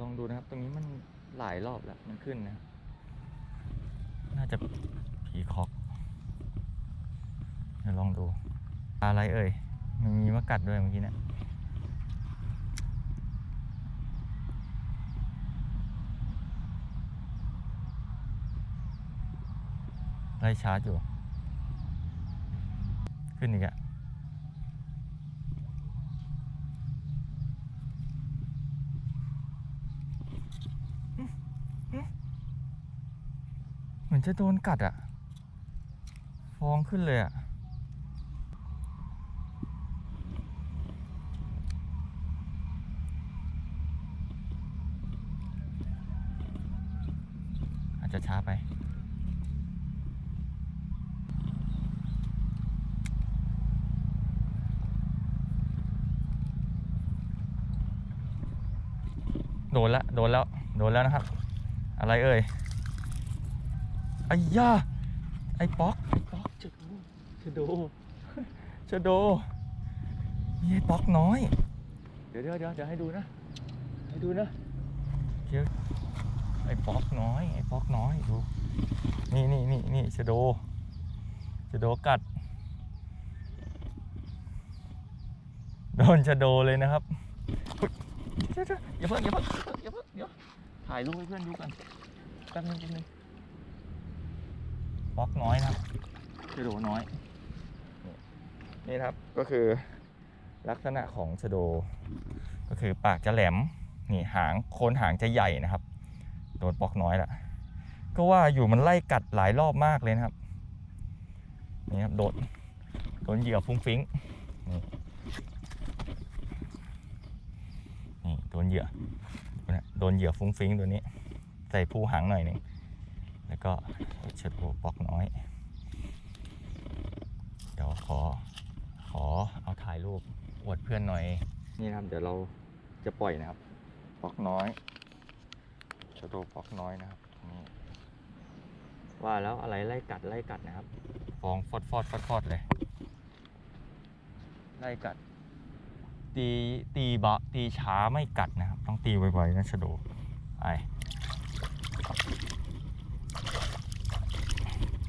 ลองดูนะครับ ตรงนี้มันหลายรอบแล้วมันขึ้นนะ น่าจะผีคอกเดี๋ยวลองดู อะไรเอ่ย มันมีมากัดด้วยเมื่อกี้เนะี่ยไล่ชาร์จอยู่ ขึ้นอีกอะ เหมือนจะโดนกัดอะฟองขึ้นเลยอะอาจจะช้าไป โดนแล้วโดนแล้วโดนแล้วนะครับ อะไรเอ่ยไอ้ย่าไอ้ป๊อกไอ้ป๊อกจะดูจะดูจะดูนี่ไอ้ป๊อกน้อย เดี๋ยวเดี๋ยวเดี๋ยวเดี๋ยวให้ดูนะให้ดูนะเดี๋ยวไอ้ป๊อกน้อยไอ้ป๊อกน้อยดูนี่นี่นี่นี่จะดูจะโดกัดโดนจะโดเลยนะครับเดี๋ยวๆ อย่าเพิ่งอย่าเพิ่งอย่าเพิ่งเดี๋ยวถ่ายรูปให้เพื่อนดูกันแป๊บนึงแป๊บนึงบล็อกน้อยนะครับชโดน้อย นี่ครับก็คือลักษณะของชโด ก็คือปากจะแหลมนี่หางโคนหางจะใหญ่นะครับ โดนปอกน้อยละก็ว่าอยู่มันไล่กัดหลายรอบมากเลยนะครับนี่ครับโดนโดนเหยื่อฟุ้งฟิ้งนี่โดน เหยื่อโดนเหยื่อฟุ้งฟิ้งตัวนี้ ใส่ภูหางหน่อยหนึ่งแล้วก็เช็ดโบปอกน้อย เดี๋ยวขอขอเอาถ่ายรูปอวดเพื่อนหน่อย นี่นะครับ เดี๋ยวเราจะปล่อยนะครับปอกน้อยชะโดปอกน้อยนะครับนี่ว่าแล้วอะไรไล่กัดไล่กัดนะครับ ฟองฟอดฟอดฟอดฟอดเลย ไล่กัด ตีตีเบาตีช้าไม่กัดนะครับ ต้องตีไวๆนะชะโดไป